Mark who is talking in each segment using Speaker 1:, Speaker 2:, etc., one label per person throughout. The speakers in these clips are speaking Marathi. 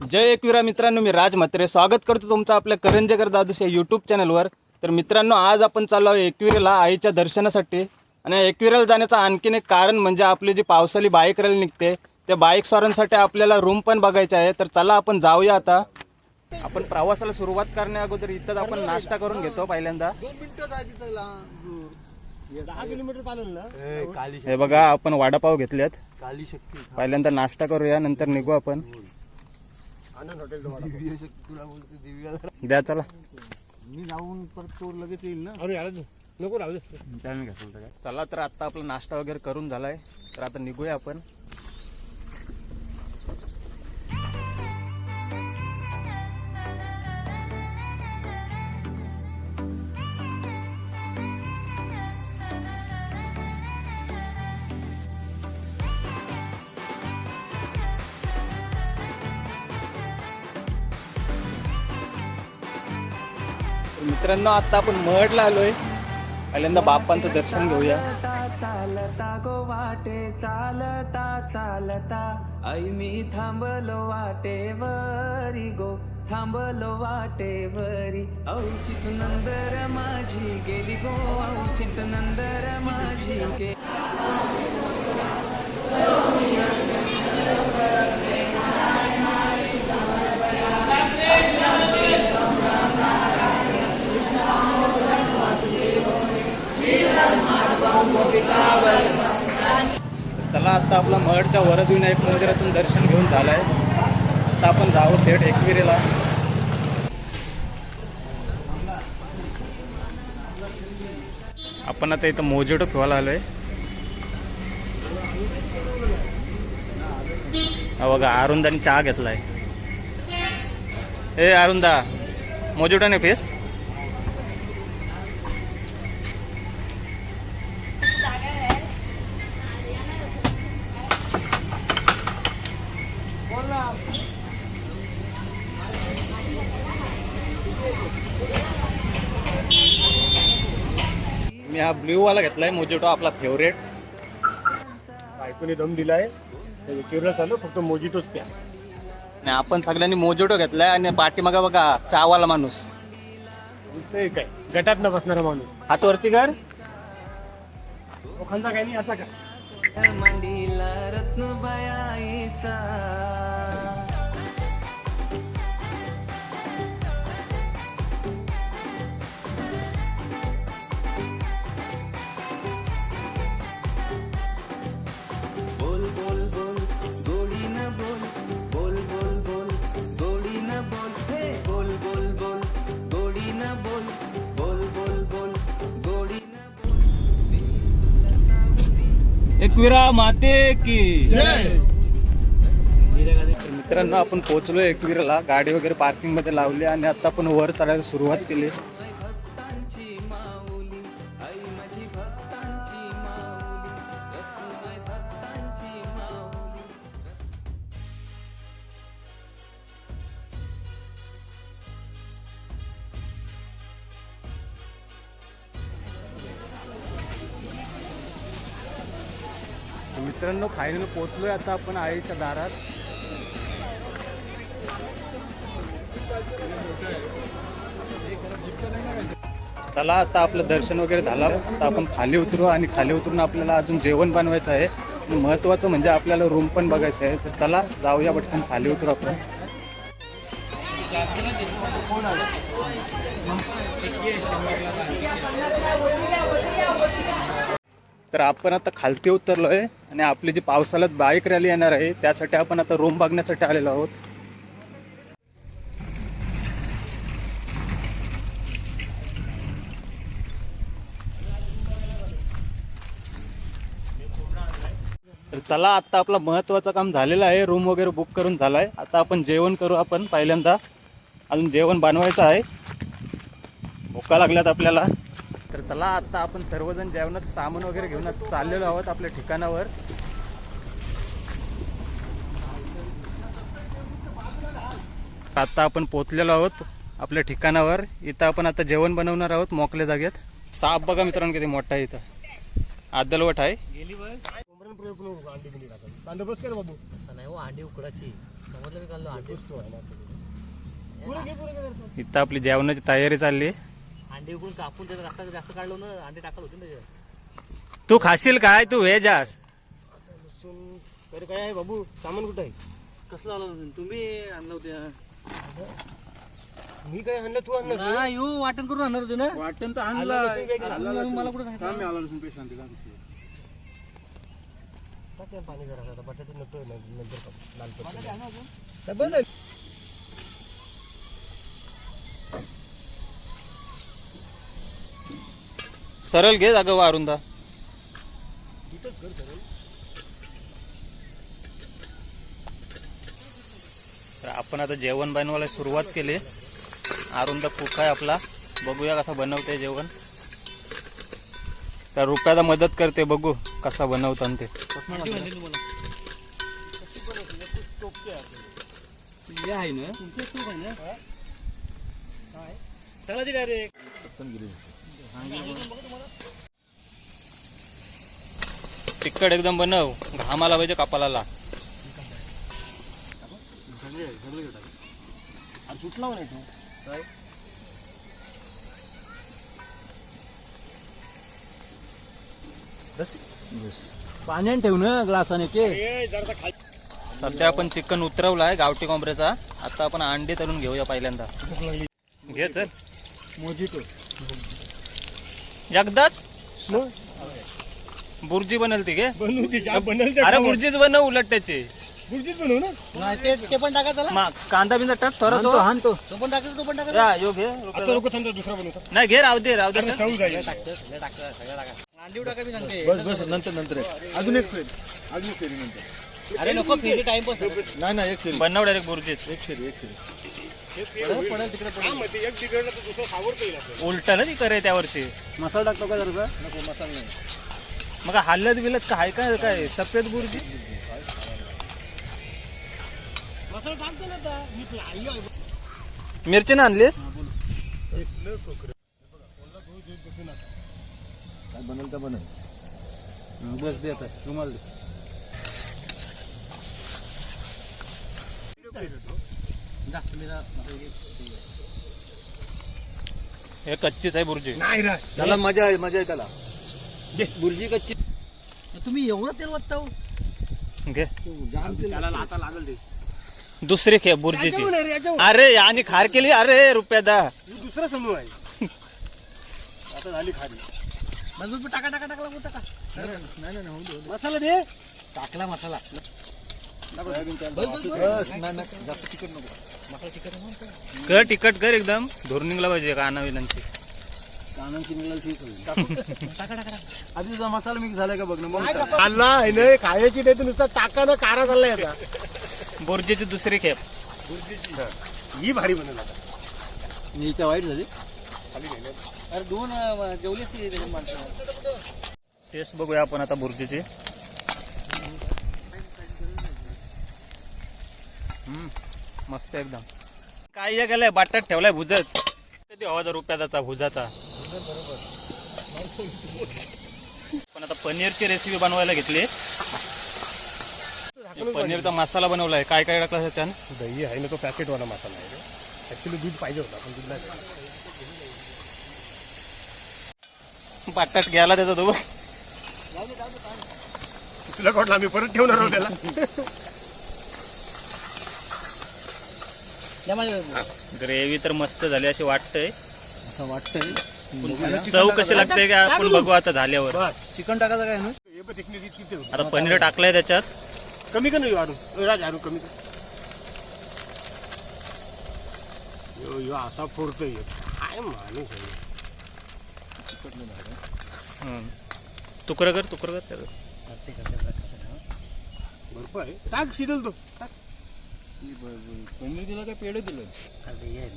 Speaker 1: जय एकविरा मित्रांनो मी राज म्हात्रे. स्वागत करतो तुमचं आपल्या करंजेकर दादूस या यूट्यूब चॅनलवर तर मित्रांनो आज आपण चाललो आहे एकविरेला आईच्या दर्शनासाठी. आणि एकविरेला जाण्याचं आणखीन एक कारण म्हणजे आपली जी पावसाळी बाईक रॅली निघते त्या बाईक स्वारांसाठी आपल्याला रूम पण बघायचे आहे. तर चला आपण जाऊया आता. आपण प्रवासाला सुरुवात करण्या अगोदर इथंच आपण नाश्ता करून घेतो पहिल्यांदा. हे बघा आपण वडापाव
Speaker 2: शक्ती.
Speaker 1: पहिल्यांदा नाश्ता करूया नंतर निघू आपण.
Speaker 2: आनंद हॉटेल दिव्य शक्ती तुला बोलते दिव्या
Speaker 1: द्या चला.
Speaker 2: मी जाऊन परत तो लगेच येईल ना? अरे नको राहू दे.
Speaker 1: चला तर आता आपला नाश्ता वगैरे करून झालाय. तर आता निघूया आपण. मित्रांनो आता आपण महडला आलोय. पहिल्यांदा बाप्पांचं दर्शन घेऊया.
Speaker 3: चालता चालता गो वाटे चालता चालता. ऐ मी थांबलो वाटेवरी गो थांबलो वाटेवरी. औचित नंदर माझी गेली गो औचित नंदर माझी गेली.
Speaker 1: चला आता आपला महडच्या वरदविनायक मंदिरातून दर्शन घेऊन झालंय. आता आपण जाऊ थेट एकविरेला. आपण आता इथं मोजेटो फिवायला आलोय. हा बघा अरुंदाने चहा घेतलाय. ए अरुंदा मोजेटो नाही फेस मी हा ब्ल्यू वाला घेतलाय मोजेटो आपला फेवरेट
Speaker 2: बायकोने दम दिलाय. चालू फक्त मोजितोच प्या.
Speaker 1: आणि आपण सगळ्यांनी मोजेटो घेतलाय आणि पाठीमागा बघा चहावाला माणूस.
Speaker 2: ते काय गटात न बसणारा माणूस.
Speaker 1: हात वरती कर.
Speaker 2: लोकांचा काही नाही आता काय
Speaker 3: मंडीला रत्नबाईचा
Speaker 1: एकविरा माते की तर मित्रांनो आपण पोहोचलो एकविराला. गाडी वगैरे पार्किंगमध्ये लावली आणि आता आपण वर चढायला सुरुवात केली. मित्रांनो फायनल पोहोचलोय आता आपण आईच्या दारात. चला आता आपलं दर्शन वगैरे झालं. आता आपण खाली उतरू आणि खाली उतरून आपल्याला अजून जेवण बनवायचं आहे. महत्त्वाचं म्हणजे आपल्याला रूम पण बघायचं आहे. तर चला जाऊया पटकन खाली उतरू आपण. तर आपण आता खालती उतरलो आहे आणि आपली जी पावसाळ्यात बाईक रॅली येणार आहे त्यासाठी आपण आता रूम बघण्यासाठी आलेलो आहोत. तर चला आता आपला महत्त्वाचं काम झालेलं आहे. रूम वगैरे बुक करून झालाय. आहे आता आपण जेवण करू आपण पहिल्यांदा. अजून जेवण बनवायचं आहे. भुका लागल्यात आपल्याला. तर चला आता आपण सर्वजण जेवणाचं सामान वगैरे घेऊन चाललेलो आहोत आपल्या ठिकाणावर. आता आपण पोचलेलो आहोत आपल्या ठिकाणावर. इथं आपण आता जेवण बनवणार आहोत मोकल्या जागेत. साप बघा मित्रांनो किती मोठा आहे इथं. आदलवट आहे. इथं आपली जेवणाची तयारी चालली
Speaker 4: अंडे उकडून कापून त्याचा रस्ता जास्त काढलो ना अंडे टाकलं होते ना त्याच्यात.
Speaker 1: तू खाशील काय? तू व्हेज आस
Speaker 2: लसूण अरे काय आहे बाबू? सामान कुठं आहे?
Speaker 4: कसलं आलं तुम्ही आणलं होते
Speaker 2: मी काय आणलं? तू आणलं
Speaker 4: हो वाटण करून आणणार होते ना.
Speaker 2: वाटण तर
Speaker 4: आणलं. लसूण वेगळं. आणलं लसूण. मला कुठं सांगितलं?
Speaker 2: मी आला लसूण पेस्ट आणते का टाक पाणी जरा आता बटाटे नंतर नंतर टाक. लाल आहे.
Speaker 1: सरळ घे जागं वारून दा
Speaker 2: इथंच कर सगळं.
Speaker 1: तर आपण आता जेवण बनवायला सुरुवात केली. अरुंद कुक आहे आपला. बघूया कसा बनवते जेवण. तर रुपयाला मदत करते बघू कसा बनवतात ते. आहे ना.
Speaker 4: आहे
Speaker 1: तिखट एकदम बनव. घामाला पाहिजे कपालाला.
Speaker 2: सगळे सगळे घेतात आणि सुटला नाही तू काय
Speaker 4: पाण्याने ठेव ना ग्लासाने के?
Speaker 1: सध्या आपण चिकन उतरवलाय गावठी कोंबड्याचा आता आपण अंडे तळून घेऊया पहिल्यांदा. घे चल
Speaker 2: मोजितो
Speaker 1: एकदाच बुर्जी
Speaker 2: बनवू की? काय बनल ते
Speaker 1: अरे. बुर्जीच बनव उलट त्याची.
Speaker 2: बुर्जीच बनवू ना?
Speaker 4: नाही ते ते पण टाका त्याला.
Speaker 1: मा- कांदा बिंदा टाक थोडा तो
Speaker 4: हाणतो. तो पण टाकायचं तो पण टाकायचं
Speaker 1: या, यो घे
Speaker 2: आता लोक थांबतो दुसरा बनवतो
Speaker 1: नाही घे राहू दे राहू दे.
Speaker 2: अरे सऊ जाईल
Speaker 4: अंडी टाका मी सांगते
Speaker 2: बस बस नंतर नंतर अजून एक फेरी. अजून एक फेरी नंतर.
Speaker 4: अरे नको फिरी टाइमपास.
Speaker 2: नाही नाही एक फेरी.
Speaker 1: बनव डायरेक्ट बुर्जीच.
Speaker 2: एक फेरी एक फेरी.
Speaker 4: पडेल पडेल तिकडे पडेल.
Speaker 1: उलट ना ती करे त्या वर्षी
Speaker 4: मसाला टाकतो का जरा?
Speaker 2: नको मसाला नाही.
Speaker 1: मग हल्लत बिलत काय काय काय सफेद
Speaker 2: आहे.
Speaker 1: मिरची ना आणलीस.
Speaker 2: काय बनल तर बनल.
Speaker 4: बस दे आता. रुमाल दे. जा तुम्ही जा.
Speaker 1: हे कच्चीच आहे बुर्जी.
Speaker 2: नाही रे
Speaker 4: त्याला
Speaker 2: मजा आहे मजा आहे त्याला.
Speaker 4: बुर्जी कच्ची. तुम्ही एवढं तेल वाटता हो?
Speaker 1: घे
Speaker 2: त्याला आता लागल ते.
Speaker 1: दुसरी खे बुर्जीची.
Speaker 2: आहे रे.
Speaker 1: अरे आणि खार केली अरे रुपयादा
Speaker 2: ही दुसरा समूह आहे. आता झाली खाली
Speaker 4: बस, टाका टाका टाकला कुठं टाका?
Speaker 2: नाही नाही होऊ दे मसाला दे.
Speaker 4: टाकला मसाला.
Speaker 2: बस नाही नाही जास्त तिखट नको.
Speaker 1: कर तिखट कर एकदम. धोरणीला पाहिजे काना विलांची.
Speaker 2: कानांची आधी तुझा मसाला मिक्स झालाय का बघ ना खाल्ला आहे ना खायची नाही तर नुसता टाका ना कारा चाललाय आता.
Speaker 1: बुर्जीची दुसरी खेप.
Speaker 2: ही. भारी बनल आता.
Speaker 4: नीच्या वाईट झाली.
Speaker 2: खाली नाही
Speaker 4: अरे दोन जेवली असती त्याची माणसं.
Speaker 1: टेस्ट बघूया आपण आता बुर्जीची. हम्म, मस्त एकदम. काय हे केलंय बाटात ठेवलाय भुजत. किती हवा रुपयाचा भुजाचा? पण आता पनीरची रेसिपी बनवायला घेतली. पनीरचा मसाला बनवलाय. काय काय टाकलं त्याच्यात
Speaker 2: दही आहे ना तो पॅकेटवाला मसाला आहे ऍक्च्युली दूध पाहिजे होता पण दूध नाही
Speaker 1: बाटात गेला त्याचा तो.
Speaker 2: तुला कोटला आम्ही परत ठेवणार त्याला
Speaker 4: या माझ्या
Speaker 1: ग्रेव्ही तर मस्त झाली अशी वाटतंय.
Speaker 4: असं वाटतंय.
Speaker 1: चव कशी लागते का? आपण बघू आता झाल्यावर.
Speaker 4: चिकन टाकायचं काय ना
Speaker 2: हे.
Speaker 1: आता पनीर टाकलंय त्याच्यात.
Speaker 2: कमी का नाही आरू राज आरू कमी कर. यो यो असा फोडतोय. काय माणूस आहे?
Speaker 1: हम्म. तुकडं कर तुकडं कर
Speaker 2: बर्फ आहे. टाक शिजल तो. टाक.
Speaker 4: पनीर दिलं काय पेढे दिलं?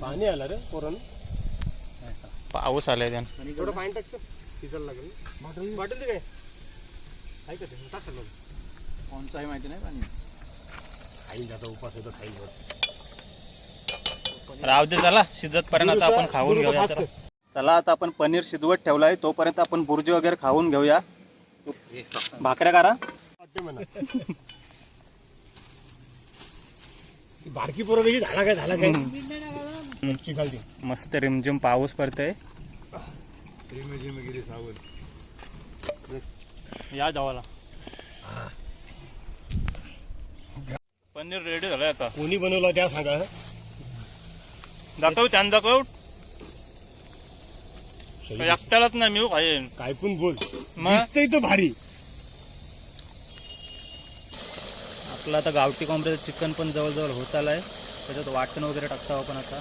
Speaker 2: पाणी आलं रे पोरण
Speaker 1: पाऊस आलाय त्यानं.
Speaker 2: थोडं पाणी टाकतो. शिजायला लागेल. बॉटल बॉटल दे काय? आहे का ते? टाक सगळं.
Speaker 4: कोणचं आहे माहिती नाही पाणी?
Speaker 2: खाईल त्याचा उपास आहे तर खाईल बस.
Speaker 1: राहू दे चला शिजत पर्यंत आता आपण खाऊन घेऊया
Speaker 2: का.
Speaker 1: चला आता आपण पनीर शिजवत ठेवलाय तोपर्यंत आपण बुर्जी वगैरे खाऊन घेऊया. भाकऱ्या करा.
Speaker 2: बारकी पोरं कशी झाला काय झाला काय?
Speaker 1: मस्त रिमझिम पाऊस पडतोय. या जावाला. पनीर रेडी झालंय आता.
Speaker 2: कोणी बनवलं त्या सांगा.
Speaker 1: दाखव त्यान
Speaker 2: सही.
Speaker 1: एकट्यालाच नाही मी खाईन.
Speaker 2: काय पण बोल.
Speaker 1: मग?
Speaker 2: दिसतंय तो भारी.
Speaker 1: आपलं आता गावठी कोंबड्याचं चिकन पण जवळजवळ होत आलंय. त्याच्यात वाटण वगैरे टाकतो आपण आता.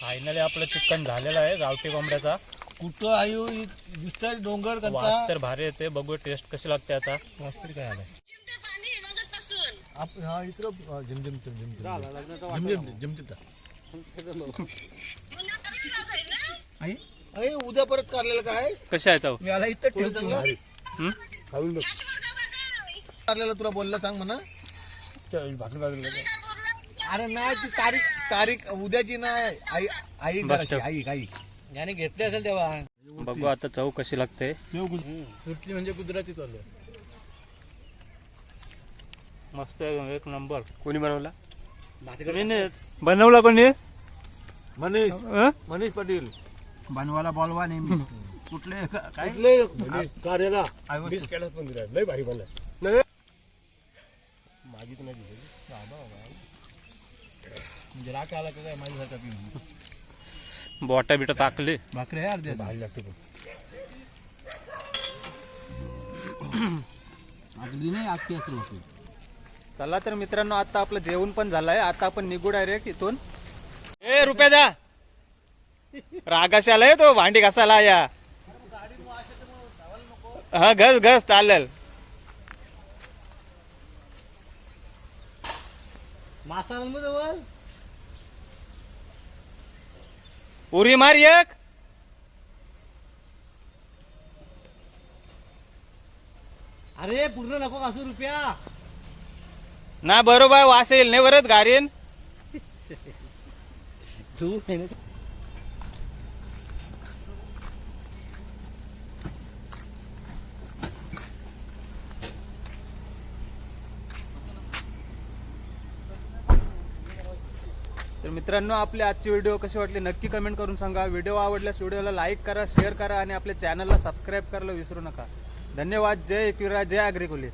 Speaker 1: फायनली आपलं चिकन झालेलं आहे गावठी कोंबड्याचा.
Speaker 2: कुठं आयु दिसतंय डोंगर
Speaker 1: वास तर भारी येते बघू टेस्ट कशी लागते आता.
Speaker 2: वास तरी काय आलाय? आप- हा इकडं झिमझिम झिमझिम झिमझिम आई? अरे उद्या परत काढलेलं काय?
Speaker 1: कशी आहे चव
Speaker 2: मी आला इथं ठेवतो.
Speaker 1: हं?
Speaker 2: खाऊन बघ. काढलेलं तुला बोलला सांग म्हणा. भाकरी बाजूला अरे नाही ती तारीख तारीख उद्याची नाही आई आई
Speaker 1: बस
Speaker 2: जराशी,
Speaker 1: ठेव.
Speaker 2: आई आई.
Speaker 4: याने घेतले असेल तेव्हा.
Speaker 1: बघू आता चव कशी लागते.
Speaker 2: सुटली म्हणजे गुजराती चालू
Speaker 1: मस्त आहे, एक नंबर.
Speaker 2: कोणी बनवला?
Speaker 1: बनवला कोणी?
Speaker 2: मनीष.
Speaker 1: हं?
Speaker 2: मनीष पाटील.
Speaker 5: बनवायला बोलवा नेहमी. कुठले काय?
Speaker 2: कुठले कार्याला केलाच पण दिला लय भारी बनलाय. नाही माझी तर नाही दिली.
Speaker 5: म्हणजे राख आला का काय? माझ्यासारखा पिऊन
Speaker 1: बोटा बिटा टाकले
Speaker 5: भाकरी आहे अर्ध्या.
Speaker 2: भारी लागते पण.
Speaker 5: अगदी नाही आखी असेल भाकरी
Speaker 1: चला तर मित्रांनो आता आपलं जेवण पण झालंय. आता आपण निघू डायरेक्ट इथून. ए रुपया द्या. रागाशी आलाय तो भांडी घासायला या. हा घस घस चालेल.
Speaker 4: जवळ
Speaker 1: उरी मार एक.
Speaker 4: अरे पूर्ण नको कासू रुपया.
Speaker 1: ना बरोबर वास येईल नाही बरं गारीन
Speaker 4: तू
Speaker 1: तर मित्रांनो आपले आजची व्हिडिओ कशी वाटली नक्की कमेंट करून सांगा. व्हिडिओ आवडल्यास व्हिडिओला लाईक करा शेअर करा आणि आपल्या चॅनलला सबस्क्राईब करायला विसरू नका. धन्यवाद. जय एकविरा जय अग्रिकोली